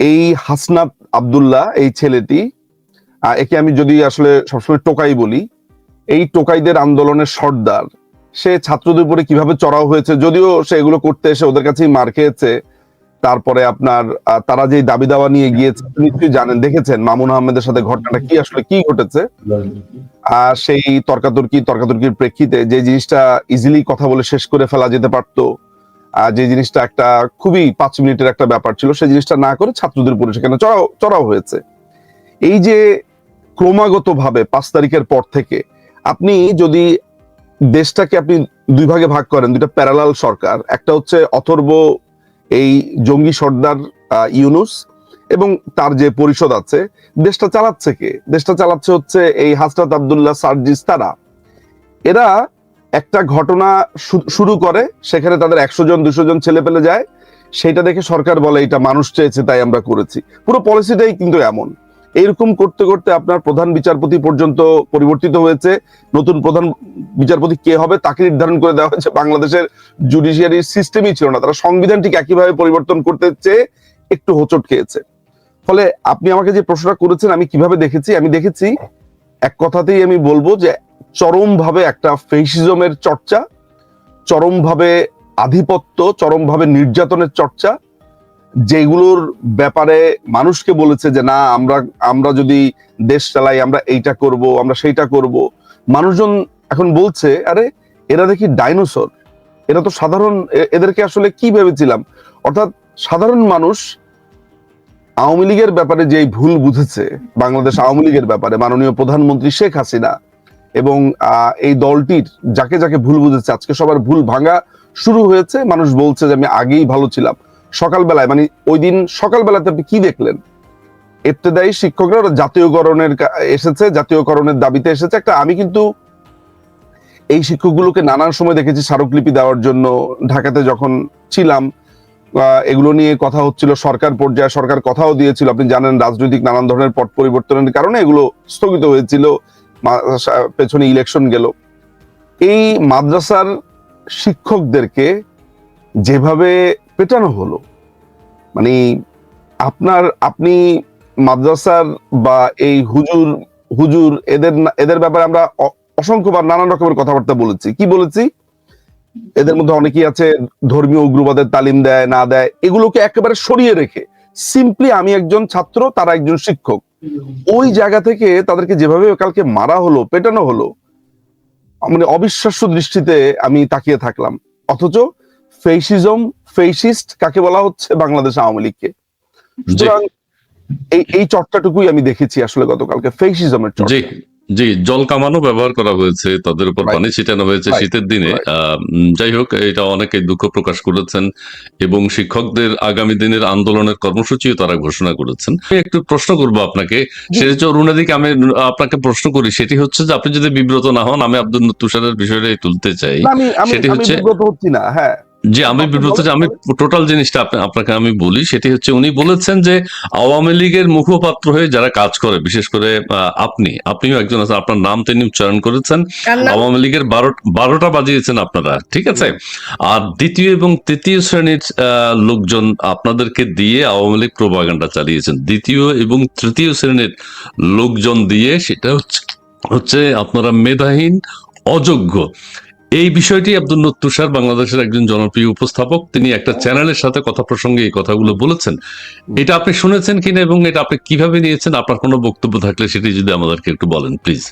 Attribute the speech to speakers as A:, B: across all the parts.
A: এই হাসনাত আব্দুল্লাহ, এই ছেলেটি একে আমি যদি আসলে সবসময় টোকাই বলি, এই টোকাইদের আন্দোলনের সর্দার, সে ছাত্রদের উপরে কীভাবে চড়াও হয়েছে, যদিও সে এগুলো করতে এসে ওদের কাছেই মার খেয়েছে, তারপরে আপনার তারা যে দাবি দাওয়া নিয়ে গিয়েছে নিশ্চয়ই জানেন, দেখেছেন মামুন আহমেদের সাথে ঘটনাটা কি আসলে কি ঘটেছে? আর সেই তর্কাতর্কি, তর্কাতর্কির প্রেক্ষিতে যে জিনিসটা ইজিলি কথা বলে শেষ করে ফেলা যেতে পারতো যে জিনিসটা একটা খুবই পাঁচ মিনিটের একটা ব্যাপার ছিল, সেই জিনিসটা না করে ছাত্রদের উপরে সেখানে চড়াও চড়াও হয়েছে। এই যে ক্রমাগত ভাবে পাঁচ তারিখের পর থেকে আপনি যদি দেশটাকে আপনি দুই ভাগে ভাগ করেন, দুইটা প্যারালাল সরকার, একটা হচ্ছে অথর্ব এই জঙ্গি সর্দার ইউনুস এবং তার যে পরিষদ আছে, দেশটা চালাচ্ছে কে? দেশটা চালাচ্ছে হচ্ছে এই হাসরাত আবদুল্লাহ সার্জিস তারা। এরা একটা ঘটনা শুরু করে, সেখানে তাদের একশো জন, দুশো জন ছেলে পেলে যায়। সেটা দেখে সরকার বলে এটা মানুষ চেয়েছে, তাই আমরা করেছি। পুরো পলিসিটাই কিন্তু এমন। এরকম করতে করতে আপনার প্রধান বিচারপতি পর্যন্ত পরিবর্তিত হয়েছে। নতুন প্রধান বিচারপতি কে হবে, তাকে নির্ধারণ করে দেওয়া হয়েছে। বাংলাদেশের জুডিশিয়ারির সিস্টেমই ছিল না। তারা সংবিধান ঠিক একইভাবে পরিবর্তন করতে চেয়ে একটু হোঁচট খেয়েছে। ফলে আপনি আমাকে যে প্রশ্নটা করেছেন, আমি কীভাবে দেখেছি? আমি দেখেছি, এক কথাতেই আমি বলব যে চরমভাবে একটা ফেসিজমের চর্চা, চরমভাবে আধিপত্য, চরমভাবে নির্যাতনের চর্চা, যেগুলোর ব্যাপারে মানুষকে বলেছে যে, না, আমরা আমরা যদি দেশ চালাই, আমরা এইটা করব, আমরা সেইটা করব। মানুষজন এখন বলছে, আরে, এরা দেখি ডাইনোসর। এরা তো সাধারণ এদেরকে আসলে কি ভেবেছিলাম? অর্থাৎ সাধারণ মানুষ আওয়ামী লীগের ব্যাপারে যে ভুল বুঝেছে, বাংলাদেশ আওয়ামী লীগের ব্যাপারে, মাননীয় প্রধানমন্ত্রী শেখ হাসিনা এবং এই দলটির যাকে যাকে ভুল বুঝেছে, আজকে সবার ভুল ভাঙা শুরু হয়েছে। মানুষ বলছে যে, আমি আগেই ভালো ছিলাম। সকালবেলায় মানে ওই দিন সকালবেলাতে আপনি কি দেখলেন? ইবতেদায়ী শিক্ষকরা জাতীয়করণের এসেছে, জাতীয়করণের দাবিতে এসেছে। একটা আমি কিন্তু এই শিক্ষকগুলোকে নানান সময় দেখেছি স্মারকলিপি দেওয়ার জন্য। ঢাকাতে যখন ছিলাম এগুলো নিয়ে কথা হচ্ছিল, সরকার পর্যায়ে সরকার কথাও দিয়েছিল। আপনি জানেন, রাজনৈতিক নানান ধরনের পট পরিবর্তনের কারণে এগুলো স্থগিত হয়েছিল। পেছনে ইলেকশন গেল। এই মাদ্রাসার শিক্ষকদেরকে যেভাবে পেটানো হলো মানে আপনার, আপনি মাদ্রাসার বা এই হুজুর হুজুর, এদের এদের ব্যাপারে আমরা অসংখ্যবার নানান রকমের কথাবার্তা বলেছি। কি বলেছি? এদের মধ্যে অনেকেই আছে, ধর্মীয় উগ্রবাদের তালিম দেয়, না দেয়, এগুলোকে একেবারে সরিয়ে রেখে। সিম্পলি আমি একজন ছাত্র, তারা একজন শিক্ষক। ওই জায়গা থেকে তাদেরকে যেভাবে কালকে মারা হলো পেটানো হলো মানে অবিশ্বাস্য দৃষ্টিতে আমি তাকিয়ে থাকলাম। অথচ ফেসিজম ফেসিস্ট কাকে বলা হচ্ছে বাংলাদেশ আওয়ামী লীগকে? সুতরাং এই এই চর্চাটুকুই আমি দেখেছি আসলে গতকালকে ফেসিজমের চর্চা।
B: জি জল কামানো ব্যবহার করা হয়েছে তাদের উপর. পানি ছিটানো হয়েছে শীতের দিনে। যাই হোক এটা অনেকে দুঃখ প্রকাশ করেছেন এবং শিক্ষকদের আগামী দিনের আন্দোলনের কর্মসূচিও তারা ঘোষণা করেছেন। আমি একটু প্রশ্ন করব আপনাকে। সেটা হচ্ছে অরুণাদিকে আমি আপনাকে প্রশ্ন করি সেটি হচ্ছে যে আপনি যদি বিব্রত না হন আমি আব্দুল তুষারের বিষয়টাই তুলতে চাই। সেটি হচ্ছে-
A: বিব্রত হচ্ছি না হ্যাঁ।
B: যে আমি বিব্রত যে আমি টোটাল জিনিসটা আপনাকে আমি বলি সেটি হচ্ছে উনি বলেছেন যে আওয়ামী লীগের মুখপাত্র হয়ে যারা কাজ করে বিশেষ করে আপনি আপনিও একজন আছেন আপনার নাম তিনি উচ্চারণ করেছেন।
C: কার
B: আওয়ামী লীগের বারো বারোটা বাজিয়েছেন আপনারা ঠিক আছে? আর দ্বিতীয় এবং তৃতীয় শ্রেণির আহ, লোকজন আপনাদেরকে দিয়ে আওয়ামী লীগ প্রোপাগান্ডা চালিয়েছেন। দ্বিতীয় এবং তৃতীয় শ্রেণির লোকজন দিয়ে সেটা হচ্ছে হচ্ছে আপনারা মেধাহীন অযোগ্য। এই বিষয়টি আব্দুল তুষার বাংলাদেশের একজন জনপ্রিয় উপস্থাপক, তিনি একটা চ্যানেলের সাথে কথা প্রসঙ্গে এই কথাগুলো বলেছেন। এটা আপনি শুনেছেন কিনা এবং এটা আপনি কীভাবে নিয়েছেন, আপনার কোনো বক্তব্য থাকলে সেটি যদি আমাদেরকে একটু বলেন, প্লিজ।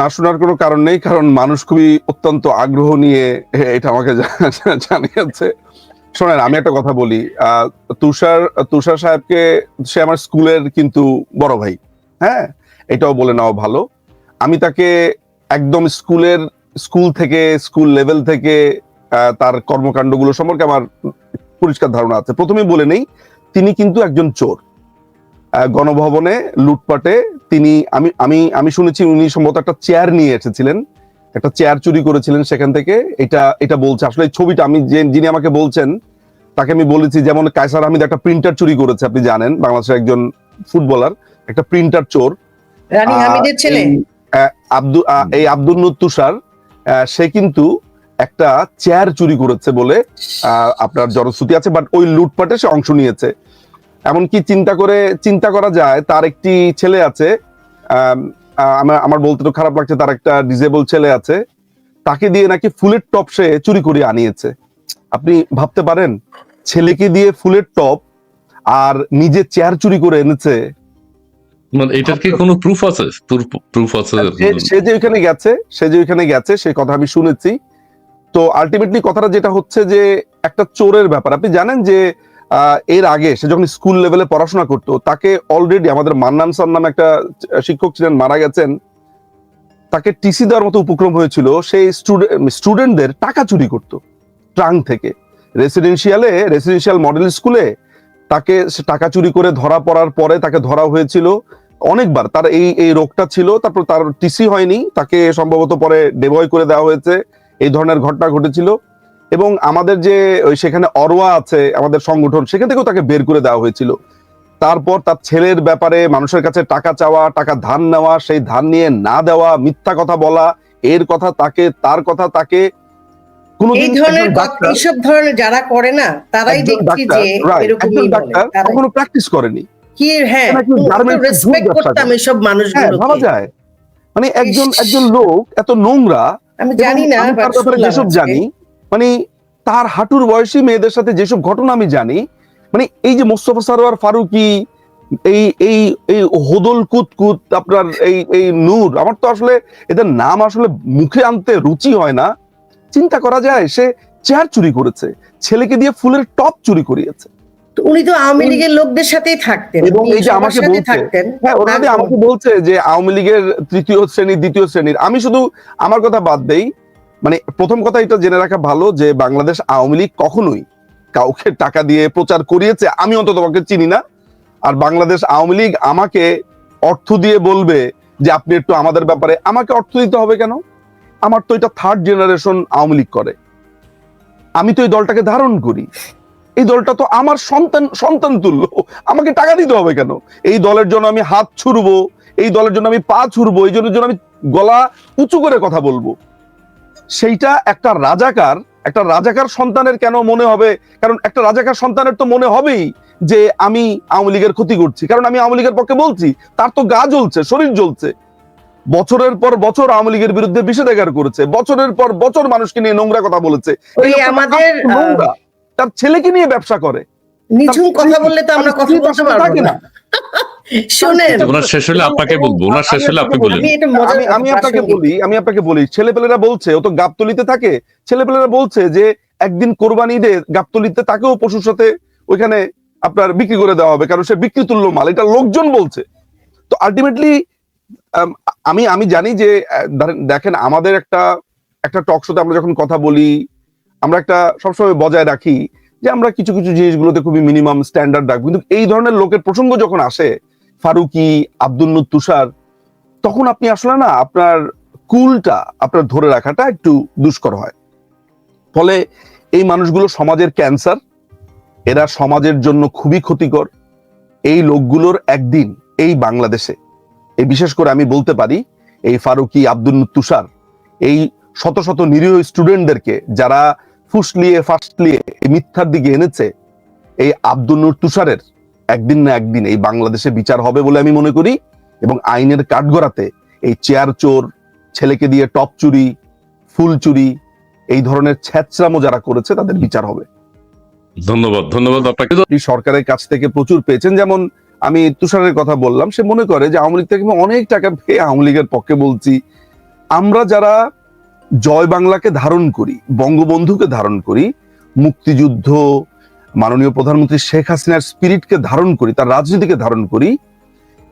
A: না শোনার কোনো কারণ নেই, কারণ মানুষ খুবই অত্যন্ত আগ্রহ নিয়ে এটা আমাকে জানিয়েছে। শোনেন, আমি একটা কথা বলি। তুষার তুষার সাহেবকে, সে আমার স্কুলের কিন্তু বড় ভাই হ্যাঁ? এটাও বলে নেওয়া ভালো। আমি তাকে একদম স্কুলের স্কুল থেকে স্কুল লেভেল থেকে তার কর্মকাণ্ডগুলো সম্পর্কে আমার পরিষ্কার ধারণা আছে। প্রথমে বলে নেই তিনি কিন্তু একজন চোর। গণভবনে লুটপাটে তিনি আমি আমি আমি শুনেছি উনি সম্ভবত একটা চেয়ার নিয়ে এসেছিলেন। একটা চেয়ার চুরি করেছিলেন সেখান থেকে। এটা এটা বলছে আসলে ছবিটা আমি যে যিনি আমাকে বলছেন তাকে আমি বলেছি যেমন কায়সার আহমেদ একটা প্রিন্টার চুরি করেছে আপনি জানেন বাংলাদেশের একজন ফুটবলার একটা প্রিন্টার চোর।
C: হামিদের
A: এই, আব্দুল নূর তুষার সে কিন্তু একটা চেয়ার চুরি করেছে বলে আপনার জনশ্রুতি আছে বাট ওই লুটপাটে সে অংশ নিয়েছে। এমনকি চিন্তা করে, চিন্তা করা যায়, তার একটি ছেলে আছে আমার আমার বলতে তো খারাপ লাগছে, তার একটা ডিজেবল ছেলে আছে, তাকে দিয়ে নাকি ফুলের টপ সে চুরি করে আনিয়েছে। আপনি ভাবতে পারেন, ছেলেকে দিয়ে ফুলের টপ আর নিজে চেয়ার চুরি করে এনেছে
B: মানে এটার কি কোনো প্রুফ আছে? প্রুফ আছে
A: সে- সে যে ওইখানে গেছে সে যে ওইখানে গেছে সেই কথা আমি শুনেছি। তো আলটিমেটলি কথাটা যেটা হচ্ছে যে একটা চোরের ব্যাপার। আপনি জানেন যে এর আগে সে যখন স্কুল লেভেলে পড়াশোনা করতো তাকে অলরেডি আমাদের মান্নান স্যার নামে একটা শিক্ষক ছিলেন মারা গেছেন। তাকে টিসি দেওয়ার মতো উপক্রম হয়েছিল সেই স্টুডেন্টদের টাকা চুরি করত ট্রাঙ্ক থেকে। রেসিডেন্সিয়ালে রেসিডেন্সিয়াল মডেল স্কুলে তাকে সে টাকা চুরি করে ধরা পড়ার পরে তাকে ধরা হয়েছিল। অনেকবার তার এই এই রোগটা ছিল তারপর তার টিসি হয়নি তাকে সম্ভবত পরে ডেভয় করে দেওয়া হয়েছে এই ধরনের ঘটনা ঘটেছিল। এবং আমাদের যে ওই সেখানে অরোয়া আছে আমাদের সংগঠন সেখান থেকেও তাকে বের করে দেওয়া হয়েছিল। তারপর তার ছেলের ব্যাপারে মানুষের কাছে টাকা চাওয়া টাকা ধার নেওয়া সেই ধান নিয়ে না দেওয়া মিথ্যা কথা বলা এর কথা তাকে তার কথা তাকে
C: এই ধরনের
A: ডাক্তার-
C: এইসব ধরনের যারা করে না তারাই দেখছি যে
A: ডাক্তার কখনো প্র্যাকটিস করেনি।
C: কি হ্যাঁ রেসপেক্ট করতাম
A: করে।
C: এসব
A: হ্যাঁ
C: মানুষগুলো
A: ভাবা যায়। মানে একজন একজন লোক এত নোংরা
C: আমি জানি না
A: তার ব্যাপারে যেসব জানি মানে তার হাঁটুর বয়সী মেয়েদের সাথে যেসব ঘটনা আমি জানি মানে এই যে মোস্তফা সারোয়ার ফারুকি এই এই এই হোদল কুতকুত আপনার এই এই নূর আমার তো আসলে এদের নাম আসলে মুখে আনতে রুচি হয় না। চিন্তা করা যায় সে চেয়ার চুরি করেছে ছেলেকে দিয়ে ফুলের টপ চুরি করিয়েছে।
C: তো উনি তো আওয়ামী লীগের লোকদের সাথেই থাকতেন
A: এবং এই যে আমাকে
C: থাকতেন।
A: হ্যাঁ আমাকে বলছে যে আওয়ামী লীগের তৃতীয় শ্রেণি দ্বিতীয় শ্রেণির। আমি শুধু আমার কথা বাদ দেই মানে প্রথম কথা এটা জেনে রাখা ভালো যে বাংলাদেশ আওয়ামী লীগ কখনোই কাউকে টাকা দিয়ে প্রচার করিয়েছে। আমি অন্তত চিনি না। আর বাংলাদেশ আওয়ামী লীগ আমাকে অর্থ দিয়ে বলবে যে আপনি একটু আমাদের ব্যাপারে আমাকে অর্থ দিতে হবে কেন? আমার তো এটা থার্ড জেনারেশন আওয়ামী লীগ করে। আমি তো এই দলটাকে ধারণ করি। এই দলটা তো আমার সন্তান সন্তান তুল্য আমাকে টাকা দিতে হবে কেন? এই দলের জন্য আমি হাত ছুড়বো এই দলের জন্য আমি পা ছুড়বো এই জন্য আমি গলা উঁচু করে কথা বলব। সেইটা একটা রাজাকার একটা রাজাকার সন্তানের কেন মনে হবে? কারণ একটা রাজাকার সন্তানের তো মনে হবেই যে আমি আওয়ামী লীগের ক্ষতি করছি। কারণ আমি আওয়ামী লীগের পক্ষে বলছি তার তো গা জ্বলছে শরীর জ্বলছে। বছরের পর বছর আওয়ামী লীগের বিরুদ্ধে বিষেধাগার করেছে বছরের পর বছর মানুষকে নিয়ে নোংরা কথা বলেছে। এই
C: আমাদের
A: নোংরা। তার ছেলেকে নিয়ে ব্যবসা করে।
C: নিঝুম কথা বললে তো আমরা কথা বলতে পারব না। শোনেন।
B: ওনার শেষ হলে আপনাকে বলব ওনার শেষ হলে আপনি বলেন।
C: আমি
A: আপনাকে বলি আমি আপনাকে বলি ছেলেপেলেরা বলছে ও তো গাবতলিতে থাকে ছেলেপেলেরা বলছে যে একদিন কোরবানি ঈদে গাবতলিতে তাকেও পশুর সাথে ওইখানে আপনার বিক্রি করে দেওয়া হবে কারণ সে বিক্রি তুল্য মাল এটা লোকজন বলছে। তো আলটিমেটলি আমি আমি জানি যে আহ, দেখেন আমাদের একটা একটা টক শোতে আমরা যখন কথা বলি আমরা একটা সবসময় বজায় রাখি যে আমরা কিছু কিছু জিনিসগুলোতে খুবই মিনিমাম স্ট্যান্ডার্ড রাখব। কিন্তু এই ধরনের লোকের প্রসঙ্গ যখন আসে, ফারুকি, আব্দুল তুষার, তখন আপনি আসলে না আপনার কুলটা আপনার ধরে রাখাটা একটু দুষ্কর হয়। ফলে এই মানুষগুলো সমাজের ক্যান্সার এরা সমাজের জন্য খুবই ক্ষতিকর। এই লোকগুলোর একদিন এই বাংলাদেশে, এই বিশেষ করে আমি বলতে পারি, এই ফারুকি, আব্দুল তুষার, এই শত শত নিরীহ স্টুডেন্টদেরকে যারা ফুসলিয়ে ফাসলিয়ে এই মিথ্যার দিকে এনেছে এই আব্দুল নূর তুষারের একদিন না একদিন এই বাংলাদেশে বিচার হবে বলে আমি মনে করি এবং আইনের কাঠগড়াতে এই চেয়ার চোর ছেলেকে দিয়ে টপ চুরি ফুল চুরি এই ধরনের ছ্যাচরামো যারা করেছে তাদের বিচার হবে।
B: ধন্যবাদ ধন্যবাদ আপনাকে।
A: সরকারের কাছ থেকে প্রচুর পেয়েছেন যেমন আমি তুষারের কথা বললাম সে মনে করে যে আওয়ামী লীগ থেকে অনেক টাকা পেয়ে আওয়ামী লীগের পক্ষে বলছি। আমরা যারা জয় বাংলাকে ধারণ করি, বঙ্গবন্ধুকে ধারণ করি, মুক্তিযুদ্ধ, মাননীয় প্রধানমন্ত্রী শেখ হাসিনার স্পিরিটকে ধারণ করি, তার রাজনীতিকে ধারণ করি,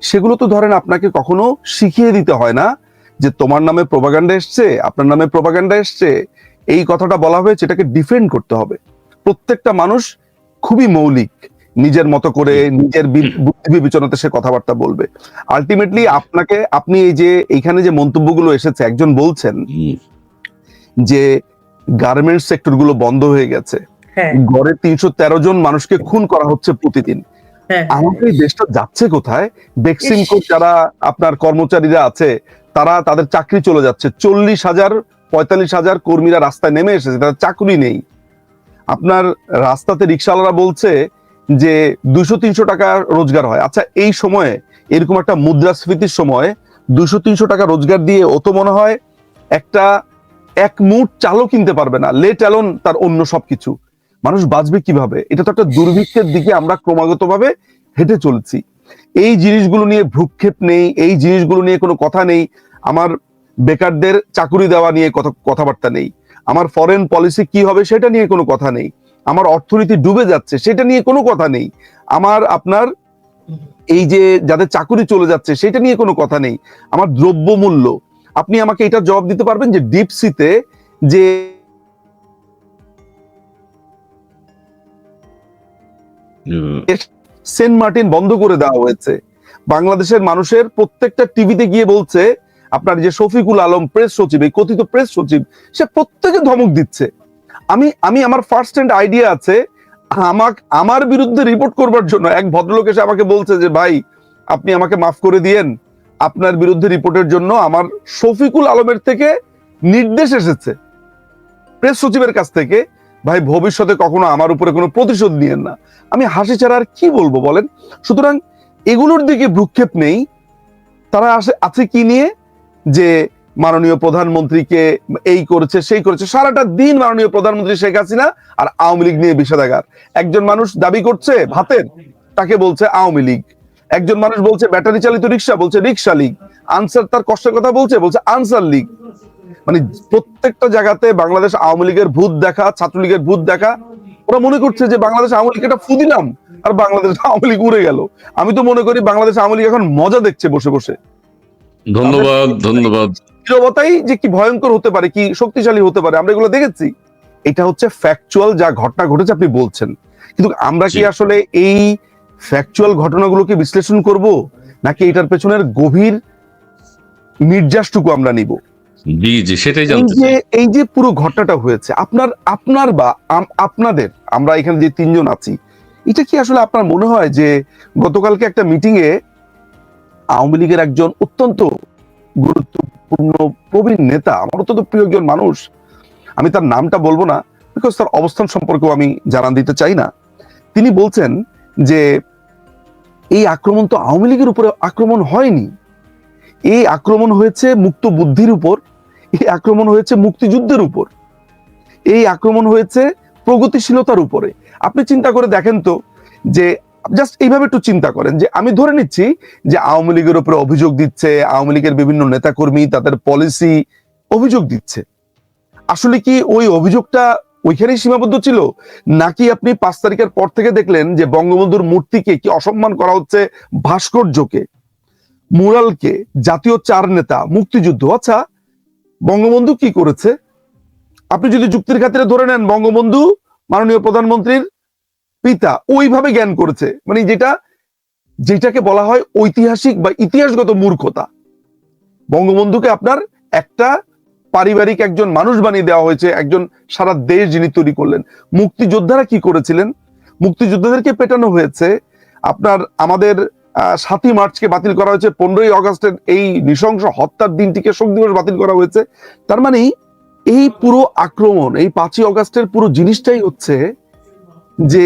A: সেগুলো তো ধরেন আপনাকে কখনো শিখিয়ে দিতে হয় না যে তোমার নামে প্রভাগান্ডা এসছে, আপনার নামে প্রভাগান্ডা এসছে, এই কথাটা বলা হয়েছে এটাকে ডিফেন্ড করতে হবে। প্রত্যেকটা মানুষ খুবই মৌলিক, নিজের মতো করে, নিজের বুদ্ধি বিবেচনাতে সে কথাবার্তা বলবে। আলটিমেটলি আপনাকে, আপনি এই যে, এইখানে যে মন্তব্যগুলো এসেছে, একজন বলছেন যে গার্মেন্টস সেক্টরগুলো বন্ধ হয়ে গেছে।
C: হ্যাঁ।
A: গড়ে তিনশো তেরো জন মানুষকে খুন করা হচ্ছে প্রতিদিন।
C: হ্যাঁ।
A: আমাদের এই দেশটা যাচ্ছে কোথায়? বেক্সিমকো। যারা আপনার কর্মচারীরা আছে তারা তাদের চাকরি চলে যাচ্ছে। চল্লিশ হাজার পঁয়তাল্লিশ হাজার কর্মীরা রাস্তায় নেমে এসেছে তাদের চাকরি নেই। আপনার রাস্তাতে রিক্সাওয়ালারা বলছে যে দুশো তিনশো টাকা রোজগার হয়। আচ্ছা এই সময়ে এরকম একটা মুদ্রাস্ফীতির সময় দুশো তিনশো টাকা রোজগার দিয়ে ও তো মনে হয় একটা এক মুঠ চালও কিনতে পারবে না। লেট অ্যালোন তার অন্য সবকিছু। মানুষ বাঁচবে কীভাবে? এটা তো একটা দুর্ভিক্ষের দিকে আমরা ক্রমাগতভাবে হেঁটে চলছি। এই জিনিসগুলো নিয়ে ভ্রুক্ষেপ নেই, এই জিনিসগুলো নিয়ে কোনো কথা নেই। আমার বেকারদের চাকুরি দেওয়া নিয়ে কথা, কথাবার্তা নেই। আমার ফরেন পলিসি কি হবে সেটা নিয়ে কোনো কথা নেই। আমার অর্থনীতি ডুবে যাচ্ছে সেটা নিয়ে কোনো কথা নেই। আমার, আপনার এই যে যাদের চাকুরি চলে যাচ্ছে সেটা নিয়ে কোনো কথা নেই। আমার দ্রব্য মূল্য আপনি আমাকে এটা জবাব দিতে পারবেন যে ডিপসিতে যে সেন্ট মার্টিন বন্ধ করে দেওয়া হয়েছে। বাংলাদেশের মানুষের প্রত্যেকটা টিভিতে গিয়ে বলছে আপনার যে শফিকুল আলম প্রেস সচিব এই কথিত প্রেস সচিব সে প্রত্যেকে ধমক দিচ্ছে। আমি আমি আমার ফার্স্ট হ্যান্ড আইডিয়া আছে আমাক আমার বিরুদ্ধে রিপোর্ট করবার জন্য এক ভদ্রলোক এসে আমাকে বলছে যে ভাই আপনি আমাকে মাফ করে দিয়েন। আপনার বিরুদ্ধে রিপোর্টের জন্য আমার শফিকুল আলমের থেকে নির্দেশ এসেছে। প্রেস সচিবের কাছ থেকে, ভাই, ভবিষ্যতে কখনো আমার উপরে কোনো প্রতিশোধ নিয়েন না। আমি হাসি ছাড়া আর কি বলব বলেন? সুতরাং এগুলোর দিকে ভ্রুক্ষেপ নেই। তারা আসে, আছে কি নিয়ে? যে মাননীয় প্রধানমন্ত্রীকে এই করেছে, সেই করেছে। সারাটা দিন মাননীয় প্রধানমন্ত্রী শেখ হাসিনা আর আওয়ামী লীগ নিয়ে বিষাদাগার। একজন মানুষ দাবি করছে, ভাতের, তাকে বলছে আওয়ামী লীগ। একজন মানুষ বলছে ব্যাটারি চালিত রিক্সা বলছে রিক্সা লীগ আনসার তার কষ্টের কথা বলছে বলছে আনসার লীগ মানে প্রত্যেকটা জায়গাতে বাংলাদেশ আওয়ামী লীগের ভূত দেখা ছাত্রলীগের ভূত দেখা ওরা মনে করছে যে বাংলাদেশ আওয়ামী লীগ একটা ফু দিলাম আর বাংলাদেশ আওয়ামী লীগ উড়ে গেল। আমি তো মনে করি বাংলাদেশ আওয়ামী লীগ এখন মজা দেখছে বসে বসে।
B: ধন্যবাদ ধন্যবাদ।
A: নীরবতাই যে কি ভয়ঙ্কর হতে পারে কি শক্তিশালী হতে পারে আমরা এগুলো দেখেছি। এটা হচ্ছে ফ্যাকচুয়াল যা ঘটনা ঘটেছে আপনি বলছেন। কিন্তু আমরা কি আসলে এই ফ্যাকচুয়াল ঘটনাগুলোকে বিশ্লেষণ করব নাকি এটার পেছনের গভীর নির্যাসটুকু আমরা নিব?
B: জি জি সেটাই
A: এই
B: জানতে
A: যে এই যে পুরো ঘটনাটা হয়েছে আপনার আপনার বা আপনাদের আমরা এখানে যে তিনজন আছি এটা কি আসলে আপনার মনে হয় যে গতকালকে একটা মিটিং এ আওয়ামী লীগের একজন অত্যন্ত গুরুত্বপূর্ণ প্রবীণ নেতা আমার অত্যন্ত প্রিয় একজন মানুষ আমি তার নামটা বলব না বিকজ তার অবস্থান সম্পর্কেও আমি জানান দিতে চাই না তিনি বলছেন যে এই আক্রমণ তো আওয়ামী লীগের উপরে আক্রমণ হয়নি। এই আক্রমণ হয়েছে মুক্ত বুদ্ধির উপর, এই আক্রমণ হয়েছে মুক্তিযুদ্ধের উপর, এই আক্রমণ হয়েছে প্রগতিশীলতার উপরে। আপনি চিন্তা করে দেখেন তো যে জাস্ট এইভাবে একটু চিন্তা করেন যে, আমি ধরে নিচ্ছি যে আওয়ামী লীগের উপরে অভিযোগ দিচ্ছে, আওয়ামী লীগের বিভিন্ন নেতাকর্মী তাদের পলিসি অভিযোগ দিচ্ছে। আসলে কি ওই অভিযোগটা ওইখানেই সীমাবদ্ধ ছিল? নাকি আপনি পাঁচ তারিখের পর থেকে দেখলেন যে বঙ্গবন্ধুর মূর্তিকে কি অসম্মান করা হচ্ছে ভাস্কর্যকে? মুরালকে, জাতীয় চার নেতা, মুক্তিযুদ্ধ? আচ্ছা বঙ্গবন্ধু কি করেছে? আপনি যদি যুক্তির খাতিরে ধরে নেন, বঙ্গবন্ধু মাননীয় প্রধানমন্ত্রীর পিতা ওইভাবে জ্ঞান করেছে। মানে যেটা, যেটাকে বলা হয় ঐতিহাসিক বা ইতিহাসগত মূর্খতা। বঙ্গবন্ধুকে আপনার একটা পারিবারিক একজন মানুষ বানিয়ে দেওয়া হয়েছে, একজন সারা দেশ যিনি তৈরি করলেন। মুক্তিযোদ্ধারা কি করেছিলেন? মুক্তিযোদ্ধাদেরকে পেটানো হয়েছে। আপনার আমাদের সাতই মার্চকে বাতিল করা হয়েছে, পনেরোই অগস্টের এই নৃশংস হত্যার দিনটিকে শোক দিবস বাতিল করা হয়েছে। তার মানে এই পুরো আক্রমণ, এই পাঁচই অগস্টের পুরো জিনিসটাই হচ্ছে যে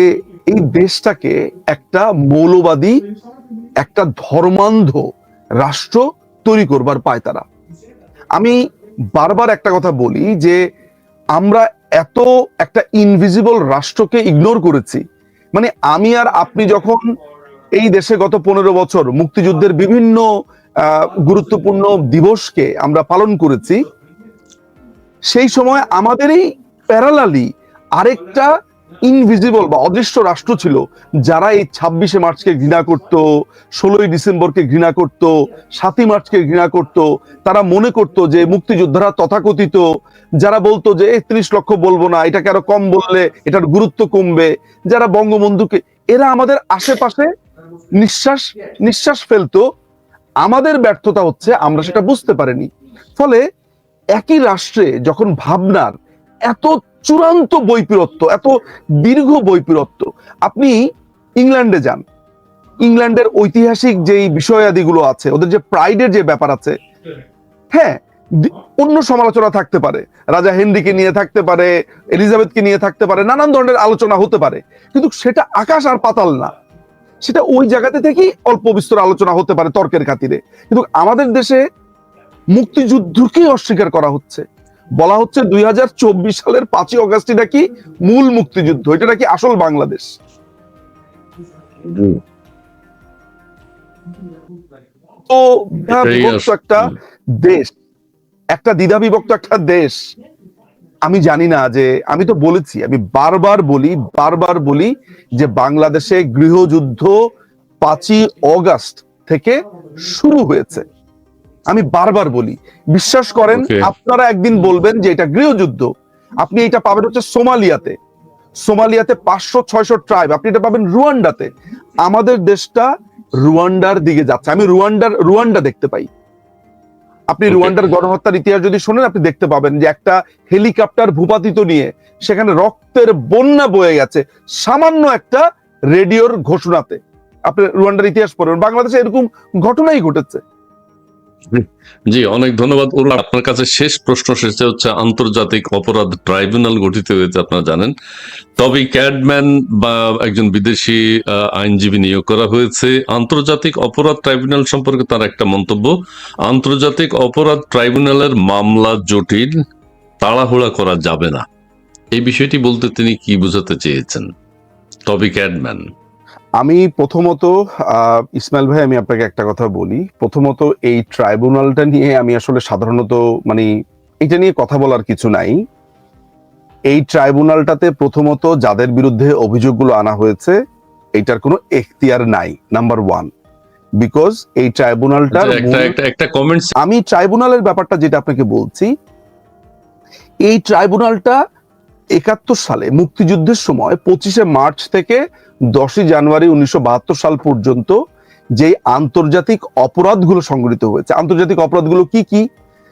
A: এই দেশটাকে একটা মৌলবাদী, একটা ধর্মান্ধ রাষ্ট্র তৈরি করবার পায় তারা। আমি বারবার একটা কথা বলি যে আমরা এত একটা ইনভিজিবল রাষ্ট্রকে ইগনোর করেছি। মানে আমি আর আপনি যখন এই দেশে গত পনেরো বছর মুক্তিযুদ্ধের বিভিন্ন গুরুত্বপূর্ণ দিবসকে আমরা পালন করেছি, সেই সময় আমাদেরই প্যারালালি আরেকটা ইনভিজিবল বা অদৃশ্য রাষ্ট্র ছিল, যারা এই ছাব্বিশে মার্চকে ঘৃণা করত, ষোলোই ডিসেম্বরকে ঘৃণা করত, সাতই মার্চকে ঘৃণা করত, তারা মনে করত যে মুক্তিযোদ্ধারা তথাকথিত, যারা বলতো যে একত্রিশ লক্ষ বলব না, এটাকে আরও কম বললে এটার গুরুত্ব কমবে। যারা বঙ্গবন্ধুকে, এরা আমাদের আশেপাশে নিঃশ্বাস নিঃশ্বাস ফেলতো। আমাদের ব্যর্থতা হচ্ছে আমরা সেটা বুঝতে পারিনি। ফলে একই রাষ্ট্রে যখন ভাবনার এত চূড়ান্ত বৈপরত্য, এত দীর্ঘ বৈপরত্য আপনি ইংল্যান্ডে যান। ইংল্যান্ডের ঐতিহাসিক যেই বিষয়াদিগুলো আছে, ওদের যে প্রাইডের যে ব্যাপার আছে হ্যাঁ অন্য সমালোচনা থাকতে পারে। রাজা হেনরিকে নিয়ে থাকতে পারে, এলিজাবেথকে নিয়ে থাকতে পারে, নানান ধরনের আলোচনা হতে পারে। কিন্তু সেটা আকাশ আর পাতাল না। সেটা ওই জায়গাতে থেকেই অল্প বিস্তর আলোচনা হতে পারে তর্কের খাতিরে। কিন্তু আমাদের দেশে মুক্তিযুদ্ধকেই অস্বীকার করা হচ্ছে। বলা হচ্ছে দুই হাজার চব্বিশ সালের পাঁচই অগস্ট নাকি মূল মুক্তিযুদ্ধ। এটা নাকি আসল বাংলাদেশ? তো বিভক্ত একটা দেশ একটা দ্বিধা বিভক্ত একটা দেশ। আমি জানি না যে আমি তো বলেছি আমি বারবার বলি বারবার বলি যে বাংলাদেশে গৃহযুদ্ধ পাঁচই অগাস্ট থেকে শুরু হয়েছে। আমি বারবার বলি বিশ্বাস করেন আপনারা একদিন বলবেন যে এটা গৃহযুদ্ধ। আপনি এটা পাবেন হচ্ছে সোমালিয়াতে। সোমালিয়াতে পাঁচশো ছয়শো ট্রাইব আপনি এটা পাবেন রুয়ান্ডাতে। আমাদের দেশটা রুয়ান্ডার দিকে যাচ্ছে। আমি রুয়ান্ডার রুয়ান্ডা দেখতে পাই। আপনি রুয়ান্ডার গণহত্যার ইতিহাস যদি শোনেন আপনি দেখতে পাবেন যে একটা হেলিকপ্টার ভূপাতিত নিয়ে সেখানে রক্তের বন্যা বয়ে গেছে সামান্য একটা রেডিওর ঘোষণাতে। আপনি রুয়ান্ডার ইতিহাস পড়বেন বাংলাদেশে এরকম ঘটনাই ঘটেছে।
B: জি, অনেক ধন্যবাদ। অরুণ আপনার কাছে শেষ প্রশ্ন শেষে হচ্ছে আন্তর্জাতিক অপরাধ ট্রাইব্যুনাল গঠিত হয়েছে, আপনারা জানেন। তবে ক্যাডম্যান বা একজন বিদেশি আইনজীবী নিয়োগ করা হয়েছে। আন্তর্জাতিক অপরাধ ট্রাইব্যুনাল সম্পর্কে তার একটা মন্তব্য। আন্তর্জাতিক অপরাধ ট্রাইব্যুনালের মামলা জটিল, তাড়াহুড়া করা যাবে না। এই বিষয়টি বলতে তিনি কি বোঝাতে চেয়েছেন? টবি ক্যাডম্যান।
A: আমি প্রথমত ইসমাইল ভাই আমি আপনাকে একটা কথা বলি। প্রথমত এই ট্রাইব্যুনালটা নিয়ে আমি আসলে সাধারণত মানে এটা নিয়ে কথা বলার কিছু নাই। এই ট্রাইব্যুনালটাতে প্রথমত যাদের বিরুদ্ধে অভিযোগগুলো আনা হয়েছে এটার কোনো এখতিয়ার নাই নাম্বার ওয়ান। বিকজ এই ট্রাইব্যুনালটার
B: আচ্ছা,
A: আমি ট্রাইব্যুনালের ব্যাপারটা যেটা আপনাকে বলছি এই ট্রাইব্যুনালটা একাত্তর সালে মুক্তিযুদ্ধের সময় পঁচিশে মার্চ থেকে দশই জানুয়ারি উনিশশো বাহাত্তর সাল পর্যন্ত যে আন্তর্জাতিক অপরাধগুলো সংঘটিত হয়েছে, আন্তর্জাতিক অপরাধগুলো কি কি?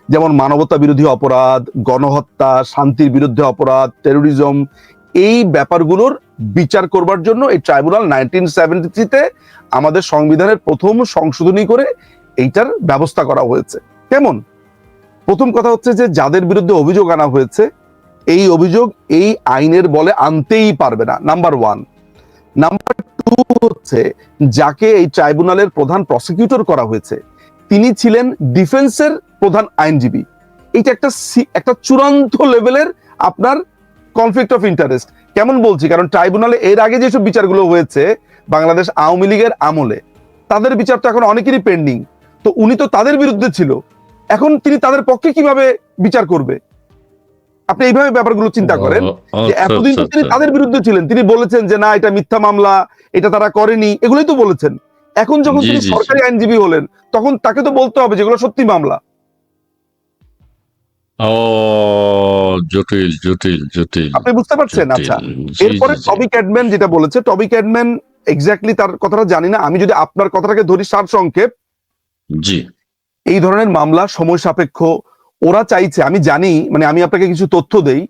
A: যেমন মানবতা বিরোধী অপরাধ, গণহত্যা, শান্তির বিরুদ্ধে অপরাধ টেরোরিজম এই ব্যাপারগুলোর বিচার করবার জন্য এই ট্রাইব্যুনাল নাইনটিন সেভেন্টি থ্রিতে আমাদের সংবিধানের প্রথম সংশোধনী করে এইটার ব্যবস্থা করা হয়েছে। কেমন? প্রথম কথা হচ্ছে যে যাদের বিরুদ্ধে অভিযোগ আনা হয়েছে এই অভিযোগ এই আইনের বলে আনতেই পারবে না। নাম্বার ওয়ান নাম্বার টু হচ্ছে, যাকে এই ট্রাইব্যুনালের প্রধান প্রসিকিউটর করা হয়েছে, তিনি ছিলেন ডিফেন্সের প্রধান আইনজীবী। এটা একটা একটা চূড়ান্ত লেভেলের আপনার কনফ্লিক্ট অফ ইন্টারেস্ট কেমন বলছি? কারণ ট্রাইব্যুনালে এর আগে যেসব বিচারগুলো হয়েছে, বাংলাদেশ আওয়ামী লীগের আমলে, তাদের বিচার তো এখন অনেকেরই পেন্ডিং তো উনি তো তাদের বিরুদ্ধে ছিল। এখন তিনি তাদের পক্ষে কীভাবে বিচার করবে? আপনি এইভাবে ব্যাপারগুলো চিন্তা করেন যে
B: আচ্ছা,
A: এতদিন তো
B: আচ্ছা,
A: তিনি
B: আচ্ছা।
A: তাদের বিরুদ্ধে ছিলেন। তিনি বলেছেন যে না এটা মিথ্যা মামলা এটা তারা করেনি। এগুলোই তো বলেছেন। এখন যখন তিনি। সরকারি আইনজীবী হলেন তখন তাকে তো বলতে হবে যেগুলো সত্যি মামলা।
B: ও জটিল জটিল জটিল
A: আপনি বুঝতে পারছেন? আচ্ছা। এরপরে। টবি ক্যাডম্যান যেটা বলেছে টবি ক্যাডম্যান এক্স্যাক্টলি তার কথাটা জানি না। আমি যদি আপনার কথাটাকে ধরি সার সংক্ষেপ
B: জি।
A: এই ধরনের মামলা সময় সাপেক্ষ ওরা চাইছে আমি জানি মানে আমি আপনাকে কিছু তথ্য দেই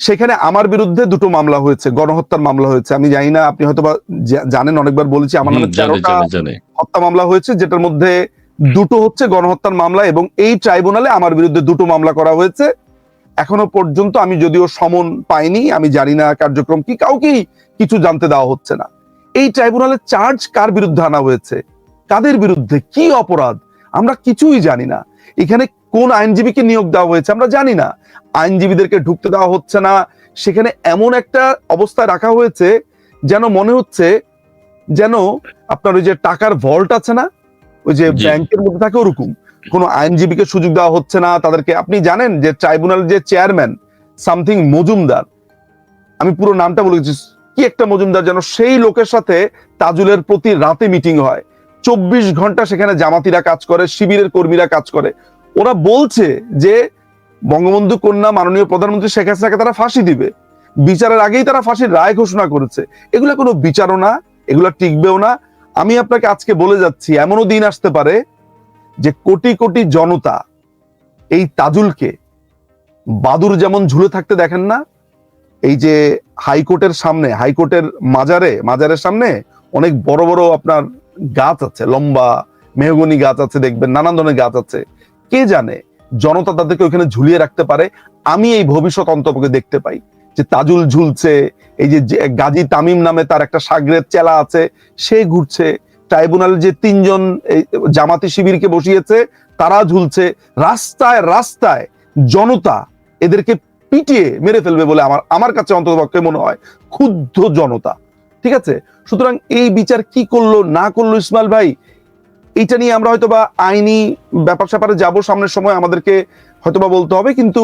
A: সেখানে আমার বিরুদ্ধে দুটো মামলা হয়েছে গণহত্যার মামলা হয়েছে। আমি জানি না আপনি হয়তো জানেন অনেকবার বলেছি আমার নামে তেরোটা হত্যা মামলা হয়েছে যেটার মধ্যে দুটো হচ্ছে গণহত্যার মামলা এবং এই ট্রাইব্যুনালে আমার বিরুদ্ধে দুটো মামলা করা হয়েছে। এখনও পর্যন্ত আমি যদিও সমন পাইনি আমি জানি না কার্যক্রম কি কাউকেই কিছু জানতে দেওয়া হচ্ছে না। এই ট্রাইব্যুনালের চার্জ কার বিরুদ্ধে আনা হয়েছে? কাদের বিরুদ্ধে? কি অপরাধ? আমরা কিছুই জানি না। এখানে কোন আইনজীবীকে নিয়োগ দেওয়া হয়েছে আমরা জানি না। আইনজীবীদেরকে ঢুকতে দেওয়া হচ্ছে না। সেখানে এমন একটা অবস্থায় রাখা হয়েছে যেন মনে হচ্ছে যেন আপনার ওই যে টাকার ভল্ট আছে না ওই যে ব্যাংকের মধ্যে থাকে ওরকম। কোনো আইনজীবীকে সুযোগ দেওয়া হচ্ছে না। তাদেরকে আপনি জানেন যে ট্রাইব্যুনাল যে চেয়ারম্যান সামথিং মজুমদার আমি পুরো নামটা বলে দিচ্ছি কি একটা মজুমদার যেন সেই লোকের সাথে তাজুলের প্রতি রাতে মিটিং হয়। চব্বিশ ঘণ্টা সেখানে জামাতিরা কাজ করে শিবিরের কর্মীরা কাজ করে। ওরা বলছে যে বঙ্গবন্ধু কন্যা মাননীয় প্রধানমন্ত্রী শেখ হাসিনাকে তারা ফাঁসি দিবে। বিচারের আগেই তারা ফাঁসির রায় ঘোষণা করেছে। এগুলা কোনো বিচারও না, এগুলা টিকবেও না। আমি আপনাকে আজকে বলে যাচ্ছি, এমনও দিন আসতে পারে যে কোটি কোটি জনতা এই তাজুলকে বাদুর যেমন ঝুলে থাকতে দেখেন না, এই যে হাইকোর্টের সামনে, হাইকোর্টের মাজারে, মাজারের সামনে অনেক বড় বড় আপনার গাছ আছে, লম্বা মেহগনি গাছ আছে দেখবেন, নানান ধরনের গাছ আছে। কে জানে জনতা তাদেরকে ওখানে ঝুলিয়ে রাখতে পারে? আমি এই ভবিষ্যৎ অন্তপকে দেখতে পাই যে তাজুল ঝুলছে, এই যে গাজী তামিম নামে তার একটা সাগরের চেলা আছে, সে ঘুরছে। ট্রাইব্যুনালে যে তিনজন জামাতি শিবিরকে বসিয়েছে, তারা ঝুলছে। রাস্তায় রাস্তায় জনতা এদেরকে পিটিয়ে মেরে ফেলবে বলে আমার আমার কাছে অন্ততপক্ষে মনে হয় ক্ষুব্ধ জনতা। ঠিক আছে? সুতরাং এই বিচার কি করল, না করল ইসমাইল ভাই? এইটা নিয়ে আমরা হয়তোবা আইনি ব্যাপার স্যাপারে যাব সামনের সময়, আমাদেরকে হয়তোবা বলতে হবে, কিন্তু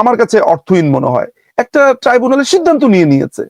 A: আমার কাছে অর্থহীন মনে হয়। একটা ট্রাইব্যুনালের সিদ্ধান্ত নিয়ে নিয়েছে।